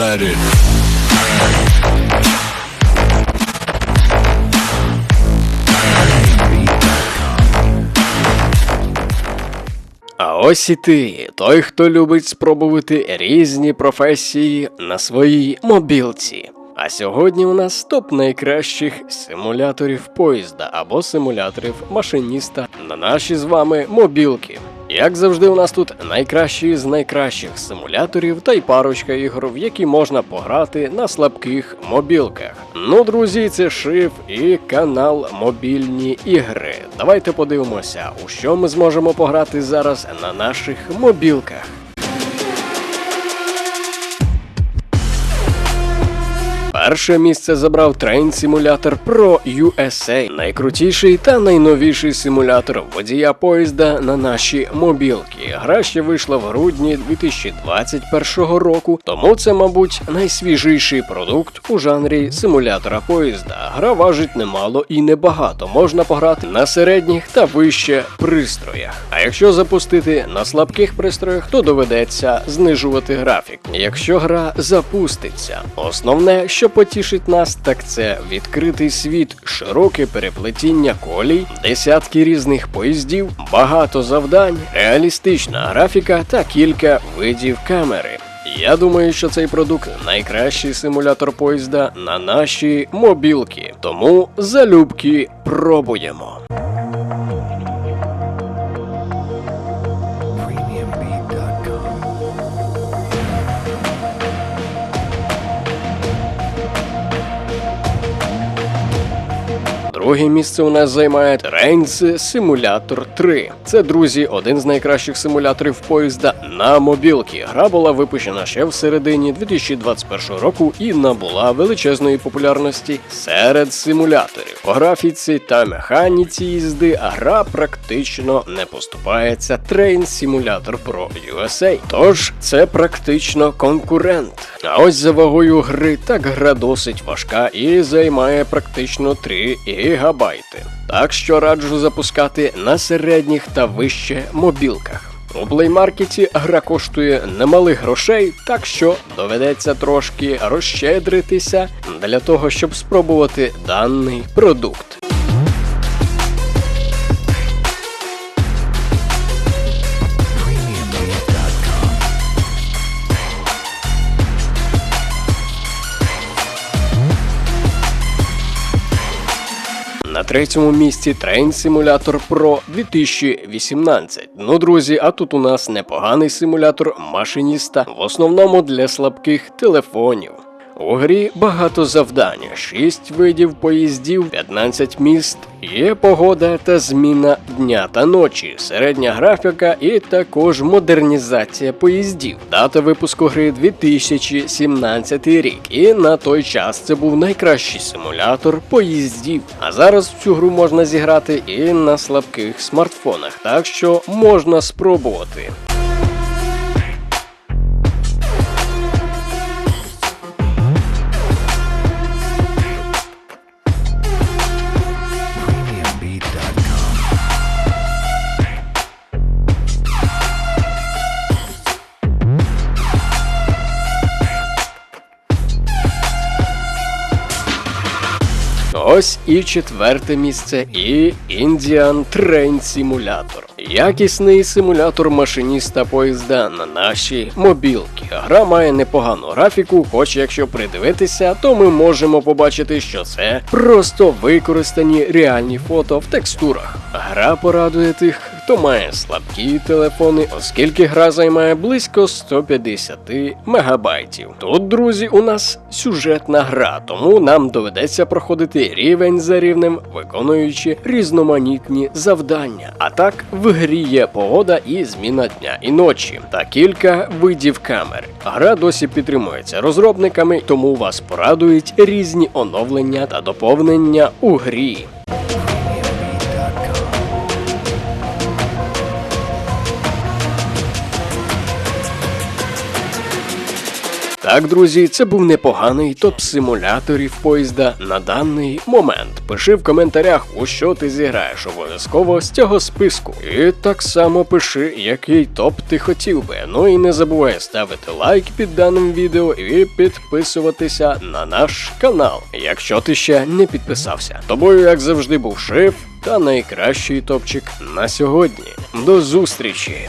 let it. А ось і ти, той, хто любить спробувати різні професії на своїй мобілці. А сьогодні у нас топ найкращих симуляторів поїзда або симуляторів машиніста на наші з вами мобілки. Як завжди, у нас тут найкращі з найкращих симуляторів та й парочка ігор, в які можна пограти на слабких мобілках. Ну, друзі, це шиф і канал Мобільні ігри. Давайте подивимося, у що ми зможемо пограти зараз на наших мобілках. Перше місце забрав Simulator Pro USA, найкрутіший та найновіший симулятор водія поїзда на наші мобілки. Гра ще вийшла в грудні 2021 року, тому це, мабуть, найсвіжіший продукт у жанрі симулятора поїзда. Гра важить немало і небагато. Можна пограти на середніх та вище пристроях. А якщо запустити на слабких пристроях, то доведеться знижувати графік. Якщо гра запуститься, основне, що потішить нас, так це відкритий світ, широке переплетіння колій, десятки різних поїздів, багато завдань, реалістична графіка та кілька видів камери. Я думаю, що цей продукт найкращий симулятор поїзда на наші мобілки. Тому залюбки пробуємо. Друге місце у нас займає Trains Simulator 3. Це, друзі, один з найкращих симуляторів поїзда на мобілки. Гра була випущена ще в середині 2021 року і набула величезної популярності серед симуляторів. По графіці та механіці їзди гра практично не поступається Train Simulator Pro USA. Тож це практично конкурент. А ось за вагою гри так гра досить важка і займає практично 3 гігабайти. Так що раджу запускати на середніх та вище мобілках. У плеймаркеті гра коштує немалих грошей, так що доведеться трошки розщедритися для того, щоб спробувати даний продукт. На третьому місці Train Simulator Pro 2018. Ну, друзі, а тут у нас непоганий симулятор машиніста, в основному для слабких телефонів. У грі багато завдань, 6 видів поїздів, 15 міст, є погода та зміна дня та ночі, середня графіка і також модернізація поїздів. Дата випуску гри 2017 рік. І на той час це був найкращий симулятор поїздів. А зараз цю гру можна зіграти і на слабких смартфонах, так що можна спробувати. Ось і четверте місце, і Indian Train Simulator. Якісний симулятор машиніста поїзда на наші мобілки. Гра має непогану графіку, хоч якщо придивитися, то ми можемо побачити, що це просто використані реальні фото в текстурах. Гра порадує тих, хто має слабкі телефони, оскільки гра займає близько 150 мегабайтів. Тут, друзі, у нас сюжетна гра, тому нам доведеться проходити рівень за рівнем, виконуючи різноманітні завдання. А так в грі є погода і зміна дня і ночі, та кілька видів камери. Гра досі підтримується розробниками, тому вас порадують різні оновлення та доповнення у грі. Так, друзі, це був непоганий топ симуляторів поїзда на даний момент. Пиши в коментарях, у що ти зіграєш обов'язково з цього списку. І так само пиши, який топ ти хотів би. Ну і не забувай ставити лайк під даним відео і підписуватися на наш канал, якщо ти ще не підписався. Тобою, як завжди, був шеф та найкращий топчик на сьогодні. До зустрічі!